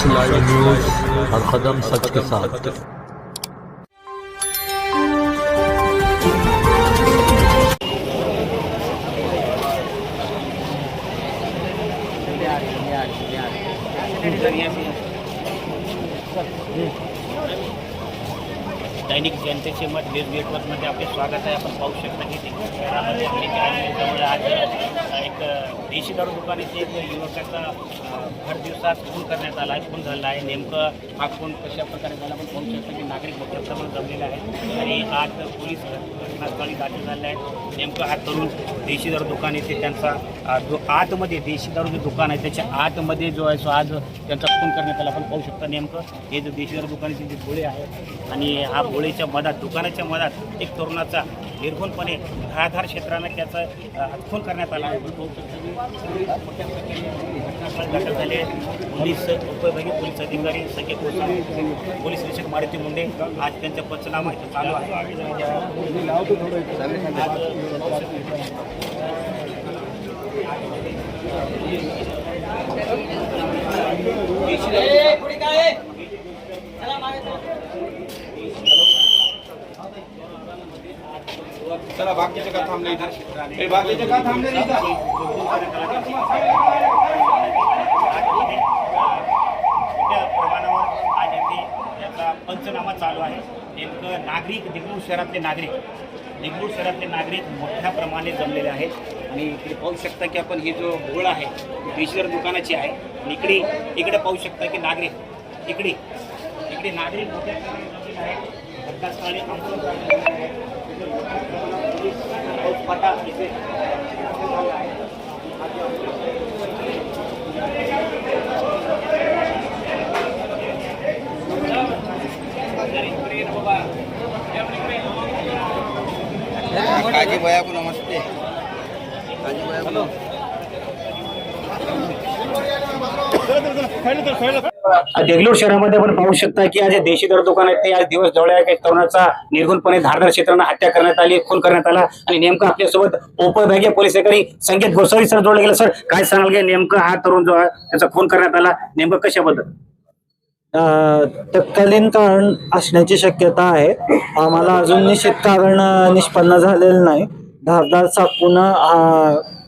सच live news हर कदम सच के साथ दैनिक जनतेचे मत न्यूज नेटवर्कमध्ये आपले स्वागत आहे. आपण पाहू शकता की देखील शहरामध्ये आणि आज एक देशी दारू दुकानाचे एक युवकाचा भर दिवसात खून करण्यात आला आहे. खून झाला आहे. नेमकं हा खून कशा प्रकारे झाला आपण पाहू शकता की नागरिक मोठ्या प्रमाणात जमलेला आहे आणि आज पोलीस घटनास्थळी दाखल झाले आहेत. नेमकं हा तरुण देशी दारू दुकान येते त्यांचा जो आतमध्ये देशी दारू जे दुकान आहे त्याच्या आतमध्ये जो आहे तो आज त्यांचा खून करण्यात आला. आपण पाहू शकता नेमकं हे जो देशी दारू दुकानाचे जे गोळे आहेत आणि हा टोळीच्या मधात दुकानाच्या मधात एक तरुणाचा निर्घुणपणे धारधार क्षेत्रानं त्याचा अ, करण्यात आला. घटनास्थळी दाखल झाले. आहेत पोलीस उपविभागीय पोलीस अधिकारी संजय गोसावी पोलीस निरीक्षक मारुती मुंडे आज त्यांचा पंचनामा इथं चालू आहे. चला बाकीचे का थांबले इथं. बाकीचे का थांबले मोठ्या प्रमाणावर आज पंचनामा चालू आहे. नेमकं नागरिक देगलूर शहरातले नागरिक देगलूर शहरातले नागरिक मोठ्या प्रमाणे जमलेले आहेत. आणि इकडे पाहू शकता की आपण ही जो घोळ आहे बेशर दुकानाची आहे. आणि इकडे इकडे पाहू शकता की नागरिक इकडे इकडे नागरिक मोठ्या प्रमाणात आहेत. घटनास्थळी आंदोलन झालेलं आहे. पाऊस पाटा देगलूर शहरामध्ये आपण पाहू शकता की आज देशी दर दुकान आहेत ते आज दिवस जवळ आहे एक तरुणाचा निर्गुणपणे धारदार क्षेत्रानं हत्या करण्यात आली खून करण्यात आला. आणि नेमकं आपल्यासोबत उपविभागीय पोलीस अधिकारी संकेत गोसावी सर जोडले गेले. सर काय सांगाल की नेमकं हा तरुण जो आहे त्याचा खून करण्यात आला. नेमकं कशाबद्दल? तत्कालीन कारण असण्याची शक्यता आहे. आम्हाला अजून निश्चित कारण निष्पन्न झालेलं नाही. धारदार चाकून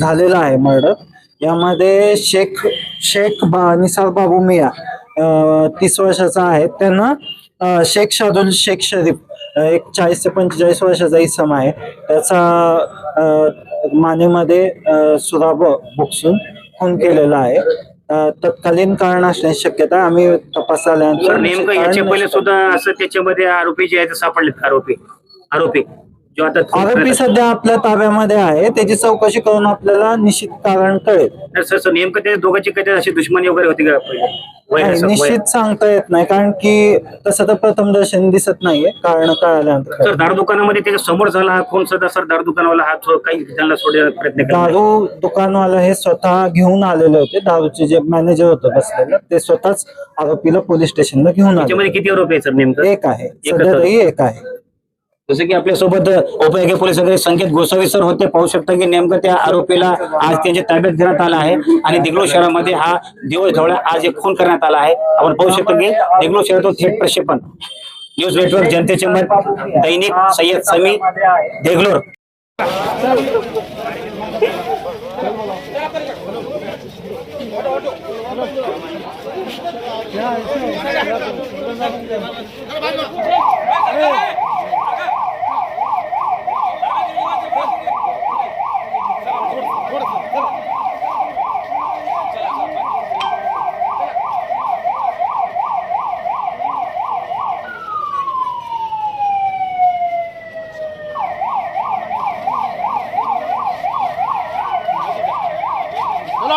झालेला आहे मर्डर. यामध्ये शेख शेख बा निसार बाबू मिया तीस वर्षाचा आहे. त्यांना शेख शादुल शेख शरीफ एक चाळीस ते पंचेचाळीस वर्षाचा इसम आहे. त्याचा मानेमध्ये सुराब बुकसून खून केलेला आहे. तत्कालीन कारण असण्याची शक्यता. आम्ही तपास सर झाल्यानंतर नेमकं याच्या पहिले सुद्धा असं त्याच्यामध्ये आरोपी जे आहेत ते सापडलेत आरोपी. आरोपी. जो आता खून आरोपी सध्या आपल्या ताब्यामध्ये आहे त्याची चौकशी करून आपल्याला निश्चित कारण कळेल. तर सर सर नेमकं ते दोघांची काही अशी दुश्मनी वगैरे होती का? पहिले? वय नाही, असं- वय- निश्चित सांगता येत नाही कारण की तसं तर प्रथम दर्शन दिसत नाहीये कारण कळाल्यानंतर. सर दारू दुकानामध्ये त्याच्यासमोर झाला हा खून सुद्धा सर दारू दुकानवाला हा काही त्यांना सोडण्याचा प्रयत्न केला दारू दुकानवाला हे स्वतः घेऊन आलेले होते दारूचे जे मॅनेजर होते बसलेले ते स्वतःच आरोपीला पोलीस स्टेशनला घेऊन त्याच्यामध्ये आले किती आरोपी आहे सर नेमकं? एक आहे. एकच सध्या तरी एक आहे. जसं की आपल्यासोबत उपयोगी पोलीस अधिकारी संकेत गोसावी सर होते. पाहू शकता की नेमकं त्या आरोपीला आज त्यांच्या ताब्यात घेण्यात आला आहे आणि देगलूर शहरामध्ये हा दिवस ढवळा आज एक खून करण्यात आला आहे. आपण पाहू शकतो की देगलूर शहरातून थेट प्रक्षेपण. न्यूज नेटवर्क जनतेचे मत दैनिक सय्यद समी देगलूर.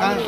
काय